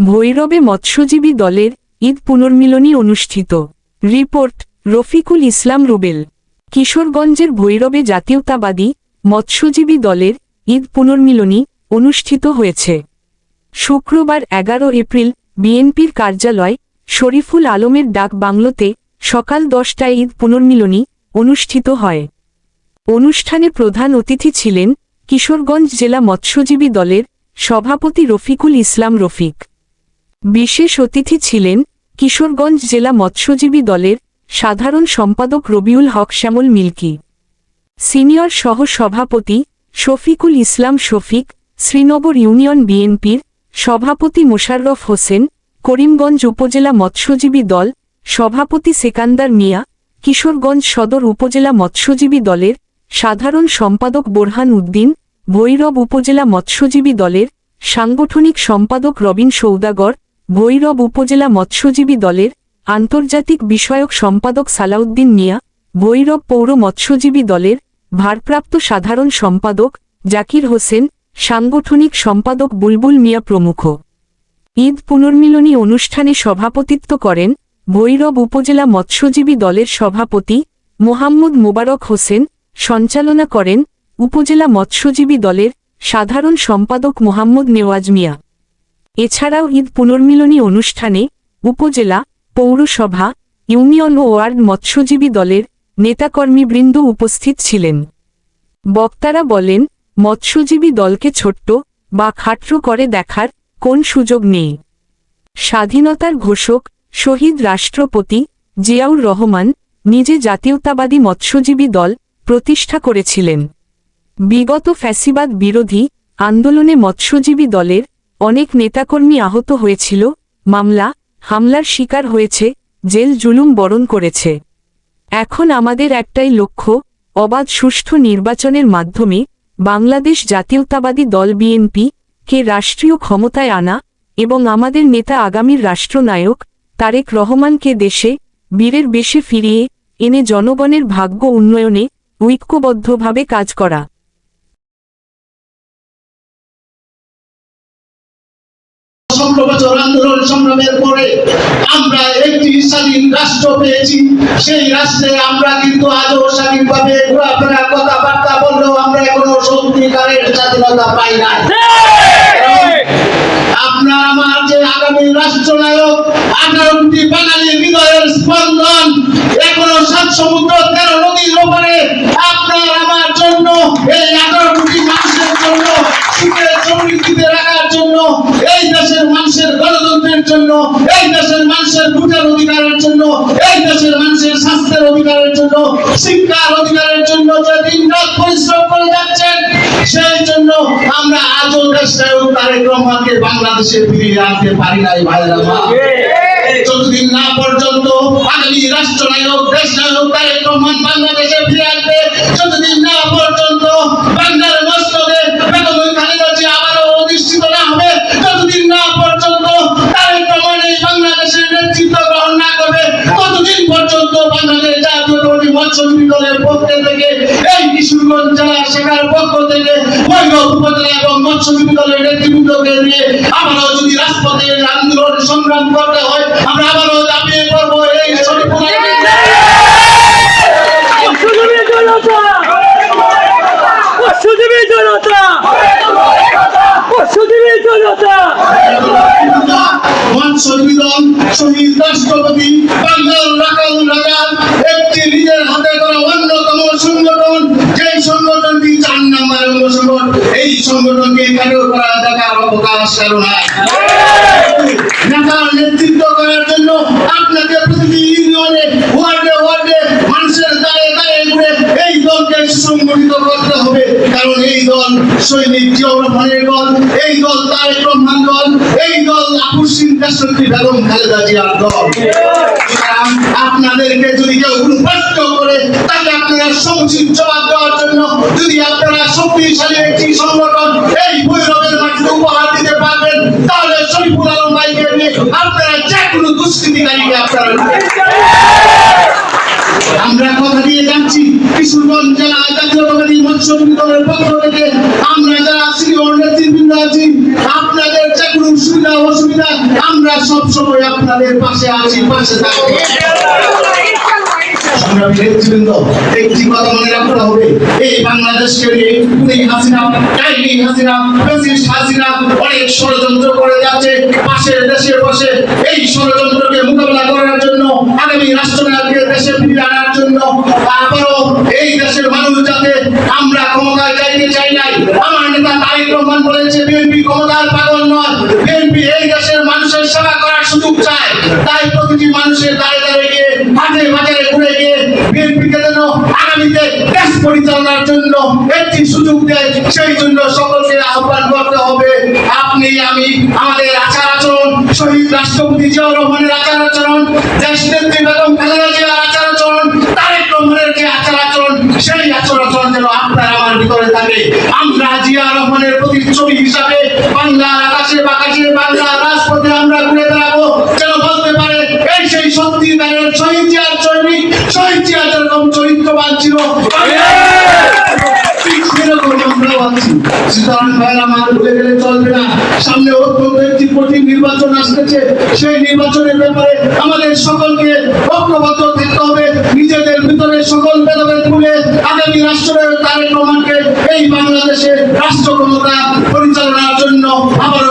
ভৈরবে মৎস্যজীবী দলের ঈদ পুনর্মিলনী অনুষ্ঠিত। রিপোর্ট, রফিকুল ইসলাম রুবেল। কিশোরগঞ্জের ভৈরবে জাতীয়তাবাদী মৎস্যজীবী দলের ঈদ পুনর্মিলনী অনুষ্ঠিত হয়েছে। শুক্রবার এগারো এপ্রিল বিএনপির কার্যালয় শরীফুল আলমের ডাক বাংলোতে সকাল দশটায় ঈদ পুনর্মিলনী অনুষ্ঠিত হয়। অনুষ্ঠানে প্রধান অতিথি ছিলেন কিশোরগঞ্জ জেলা মৎস্যজীবী দলের সভাপতি রফিকুল ইসলাম রফিক। বিশেষ অতিথি ছিলেন কিশোরগঞ্জ জেলা মৎস্যজীবী দলের সাধারণ সম্পাদক রবিউল হক শ্যামল মিল্কি। সিনিয়র সহ সভাপতি শফিকুল ইসলাম শফিক, শ্রীনগর ইউনিয়ন বিএনপির সভাপতি মোশাররফ হোসেন, করিমগঞ্জ উপজেলা মৎস্যজীবী দল সভাপতি সেকান্দার মিয়া, কিশোরগঞ্জ সদর উপজেলা মৎস্যজীবী দলের সাধারণ সম্পাদক বোরহান উদ্দিন, ভৈরব উপজেলা মৎস্যজীবী দলের সাংগঠনিক সম্পাদক রবিন সৌদাগর ভৈরব উপজেলা মৎস্যজীবী দলের আন্তর্জাতিক বিষয়ক সম্পাদক সালাউদ্দিন মিয়া, ভৈরব পৌর মৎস্যজীবী দলের ভারপ্রাপ্ত সাধারণ সম্পাদক জাকির হোসেন, সাংগঠনিক সম্পাদক বুলবুল মিয়া প্রমুখ। ঈদ পুনর্মিলনী অনুষ্ঠানে সভাপতিত্ব করেন ভৈরব উপজেলা মৎস্যজীবী দলের সভাপতি মোহাম্মদ মোবারক হোসেন, সঞ্চালনা করেন উপজেলা মৎস্যজীবী দলের সাধারণ সম্পাদক মোহাম্মদ নেওয়াজ মিয়া। এছাড়াও ঈদ পুনর্মিলনী অনুষ্ঠানে উপজেলা, পৌরসভা, ইউনিয়ন ও ওয়ার্ড মৎস্যজীবী দলের নেতাকর্মীবৃন্দ উপস্থিত ছিলেন। বক্তারা বলেন, মৎস্যজীবী দলকে ছোট্ট বা খাট্র করে দেখার কোন সুযোগ নেই। স্বাধীনতার ঘোষক, শহীদ রাষ্ট্রপতি জিয়াউর রহমান নিজে জাতীয়তাবাদী মৎস্যজীবী দল প্রতিষ্ঠা করেছিলেন। বিগত ফ্যাসিবাদ বিরোধী আন্দোলনে মৎস্যজীবী দলের অনেক নেতাকর্মী আহত হয়েছিল, মামলা, হামলার শিকার হয়েছে, জেল জুলুম বরণ করেছে। এখন আমাদের একটাই লক্ষ্য, অবাধ সুষ্ঠু নির্বাচনের মাধ্যমে বাংলাদেশ জাতীয়তাবাদী দল বিএনপি কে রাষ্ট্রীয় ক্ষমতায় আনা এবং আমাদের নেতা আগামীর রাষ্ট্রনায়ক তারেক রহমানকে দেশে বীরের বেশে ফিরিয়ে এনে জনগণের ভাগ্য উন্নয়নে ঐক্যবদ্ধভাবে কাজ করা। আন্দোলন সংগ্রামের পরে আমরা একটি স্বাধীন রাষ্ট্র পেয়েছি। সেই রাষ্ট্রে আমরা কিন্তু আজও স্বাধীনভাবে ঘোরাফেরা, কথাবার্তা বললেও আমরা এখনও সত্যিকারের স্বাধীনতা পাই না আপনার আমার যে আগামী রাষ্ট্রনায়ক, আঠারোটি বাঙালি হৃদয়ের স্পন্দন এই দেশের মানুষের ভোটের অধিকারের জন্য, এই দেশের মানুষের স্বাস্থ্যের অধিকারের জন্য, শিক্ষার অধিকারের জন্য যে দিন রাত পরিশ্রম করে যাচ্ছেন, সেই জন্য আমরা আজও দেশের তারেক রহমানকে বাংলাদেশে ফিরিয়ে আনতে পারি নাই ভাইরা যতদিন না পর্যন্ত আগামী রাষ্ট্রনায়ক দেশ নায়ক তারেক রহমান বাংলাদেশে ফিরে আসবে, যতদিন না পর্যন্ত উপজেলা এবং মৎস্যজীবী দলের নেতৃবৃন্দকে নিয়ে আবারও যদি রাজপথে আন্দোলন সংগ্রাম করতে হয় আমরা আবারও দাপিয়ে পড়ব এই শরীফুল জনতা! মৎস্যজীবী জনতা! শহীদ রাষ্ট্রপতি বাংলার রাখাল রাজার একটি নিজের হাতে করা নেতৃত্ব করার জন্য আপনাকে প্রতিটি ইউনিয়নে, ওয়ার্ডে ওয়ার্ডে মানুষের দাঁড়ে দাঁড়িয়ে ঘুরে এই দলকে সংগঠিত করতে হবে। কারণ এই দল সৈনিক জিয়াউর দল, এই দল তারেক রহমান দল, এই দল আপুসিন রাষ্ট্রপতি বেগম খালেদা জিয়ার দল। আপনাদেরকে যদি কেউ উন্মুক্ত করে, তাকে আপনারা সমুচিত জবাব দেওয়ার জন্য যদি আপনারা শক্তিশালী একটি সংগঠন এই ভৈরবের মাটিতে উপহার তাহলে শরীফুল আলম ভাইকে নিয়ে আপনারা যে কোনো দুষ্কৃতিকারীকে আপনারা আমরা কথা দিয়ে যাচ্ছি, কিশোরগঞ্জ জেলা জাতীয়তাবাদী মৎস্যজীবী দলের পক্ষ থেকে। আমরা যারা সিনিয়র নেতৃবৃন্দ আছি, আপনাদের যে কোনো সুবিধা, অসুবিধা, আমরা সবসময় আপনাদের পাশে আছি, পাশে থাকব। সংগ্রামী নেতৃবৃন্দ একটি কথা মনে রাখতে হবে। এই বাংলাদেশকে নিয়ে হাসিনা ডাইনি হাসিনা ফ্যাসিস্ট হাসিনা অনেক ষড়যন্ত্র করে যাচ্ছে পাশের দেশে বসে এই ষড়যন্ত্রকে মোকাবেলা করার জন্য, আগামী রাষ্ট্রনায়ককে দেশে ফিরিয়ে আনার জন্য আবারও এই দেশের মানুষ যাতে আমরা ক্ষমতায় যাইতে চাই নাই। আমার নেতা তারেক রহমান বলেছে, বিএনপি ক্ষমতার পাগল নয়। বিএনপি এই দেশের মানুষের সেবা করার সুযোগ চায়। তাই প্রতিটি মানুষের দাঁড়ে দাঁড়িয়ে গিয়ে হাটে বাজারে ঘুরে গিয়ে বিএনপিকে যেন আগামীতে দেশ পরিচালনার জন্য একটি সুযোগ দেয়, সেই জন্য সকলকে আহ্বান করতে হবে। আপনি, আমি, আমাদের আচার আচরণ, শহীদ রাষ্ট্রপতি জিয়াউর রহমানের আচার আচরণ দেশ নেত্রী বেগম খালেদা জিয়ার আচার আচরণ, তারেক রহমানের যে আচার আচরণ, সেই আচার আচরণ যেন আপনার আমার ভিতরে থাকে। আমরা জিয়া রহমানের প্রতিচ্ছবি হিসাবে বাংলার আকাশে বাকাশে বাংলার রাজপথে আমরা ঘুরে বেড়াবো যেন বলতে পারে এই সেই সত্যিকারের শহীদ জিয়ার সৈনিক শহীদ জিয়া যেরকম চরিত্রবান ছিল ঠিক সেরকম আমরাও আছি। সুতরাং ভাইয়েরা না। সামনে অত্যন্ত একটি কঠিন নির্বাচন আসতেছে। সেই নির্বাচনের ব্যাপারে আমাদের সকলকে ঐক্যবদ্ধ থাকতে হবে। নিজেদের ভিতরে সকল ভেদাভেদ ভুলে আগামী রাষ্ট্রের তারেক রহমানকে এই বাংলাদেশে রাষ্ট্র ক্ষমতা পরিচালনার জন্য আবারও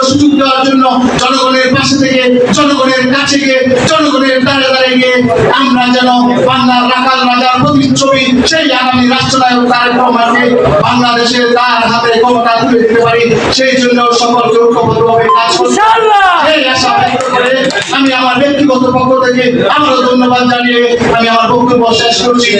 জনগণের পাশে থেকে জনগণের কাছে গিয়ে জনগণের দ্বারে দ্বারে গিয়ে আমরা যেন বাংলার রাখাল রাজার প্রতিচ্ছবি সেই আগামী রাষ্ট্রনায়ক তারেক রহমানকে বাংলাদেশের তার হাতে ক্ষমতা তুলে দিতে পারি সেই জন্য সকলকে ঐক্যবদ্ধভাবে কাজ এই আশা আমি আমার ব্যক্তিগত পক্ষ থেকে আবারও ধন্যবাদ জানিয়ে আমি আমার বক্তব্য শেষ করছি।